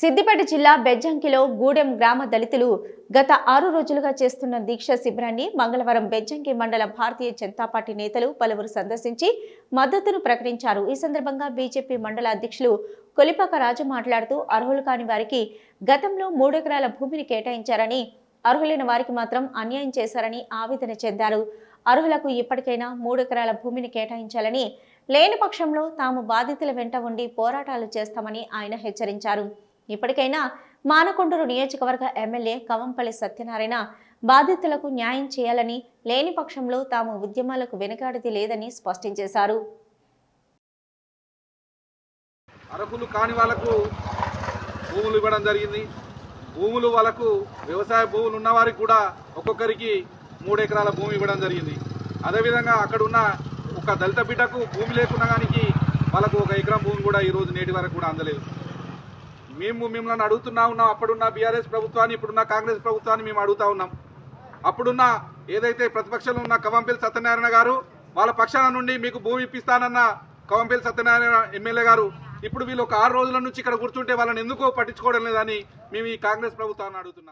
సిద్దిపేట జిల్లా బెజ్జంకిలో గూడెం గ్రామ దళితులు గత ఆరు రోజులుగా చేస్తున్న దీక్ష శిబిరాన్ని మంగళవారం బెజ్జంకి మండల భారతీయ జనతా పార్టీ నేతలు పలువురు సందర్శించి మద్దతును ప్రకటించారు. ఈ సందర్భంగా బీజేపీ మండల అధ్యక్షులు కొలిపాక రాజు మాట్లాడుతూ అర్హులు కాని వారికి గతంలో మూడెకరాల భూమిని కేటాయించారని అర్హులైన వారికి మాత్రం అన్యాయం చేశారని ఆవేదన చెందారు. అర్హులకు ఇప్పటికైనా మూడెకరాల భూమిని కేటాయించాలని లేని పక్షంలో తాము బాధితుల వెంట ఉండి పోరాటాలు చేస్తామని ఆయన హెచ్చరించారు. ఇప్పటికైనా మానకొండూరు నియోజకవర్గ ఎమ్మెల్యే కవంపల్లి సత్యనారాయణ బాధితులకు న్యాయం చేయాలని లేని పక్షంలో తాము ఉద్యమాలకు వెనుకాడది లేదని స్పష్టం చేశారు. అర్హులు కాని వాళ్ళకు భూములు ఇవ్వడం జరిగింది. భూములు వాళ్ళకు వ్యవసాయ భూములు ఉన్న వారికి కూడా ఒక్కొక్కరికి మూడు ఎకరాల భూమి ఇవ్వడం జరిగింది. అదేవిధంగా అక్కడ ఉన్న ఒక దళిత బిడ్డకు భూమి లేకుండా వాళ్ళకు ఒక ఎకరం భూమి కూడా ఈ రోజు నేటి వరకు కూడా అందలేదు. మేము మిమ్మల్ని అడుగుతున్నా ఉన్నాం. అప్పుడున్న బీఆర్ఎస్ ప్రభుత్వాన్ని ఇప్పుడున్న కాంగ్రెస్ ప్రభుత్వాన్ని మేము అడుగుతా ఉన్నాం. అప్పుడున్న ఏదైతే ప్రతిపక్షంలో ఉన్న కవంపల్లి సత్యనారాయణ గారు వాళ్ళ పక్షాన నుండి మీకు భూమి ఇప్పిస్తానన్న కవంపల్లి సత్యనారాయణ ఎమ్మెల్యే గారు ఇప్పుడు వీళ్ళు ఒక ఆరు రోజుల నుంచి ఇక్కడ కూర్చుంటే వాళ్ళని ఎందుకో పట్టించుకోవడం లేదని మేము ఈ కాంగ్రెస్ ప్రభుత్వాన్ని అడుగుతున్నాం.